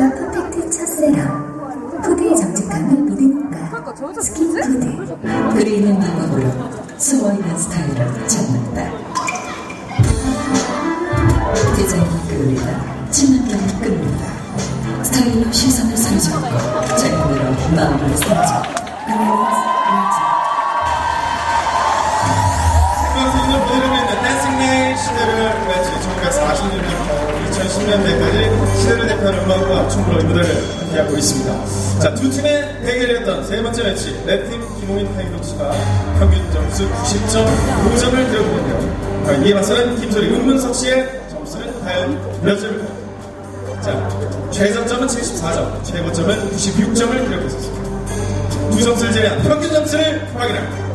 슈가 퍼펙트 첫 세럼 푸드의 정직함을 믿으니까 스킨 푸드 글이 있는 방법으로 숨어있는 스타일을 찾는다. 디자인을 끌리다, 친근감을 끌린다. 스타일로 시선을 사로잡고 제품으로 마음을 사로잡 보여주고 있는 댄싱 시대를 마치 1940년부터 2010년대까지 시대를 대표하는 음악과 춤으로 이 무대를 함께하고 있습니다. 자, 두 팀의 대결이었던 세 번째 매치, 레팀 김호인 타이로치가 평균 점수 90.5점을 들어보는데요. 과연 이에 맞서는 김소리, 은문석 씨의 점수는 과연 몇 점일까요? 자, 최저점은 74점, 최고점은 96점을 기록했습니다. 두 점수를 제외한 평균 점수를 확인합니다.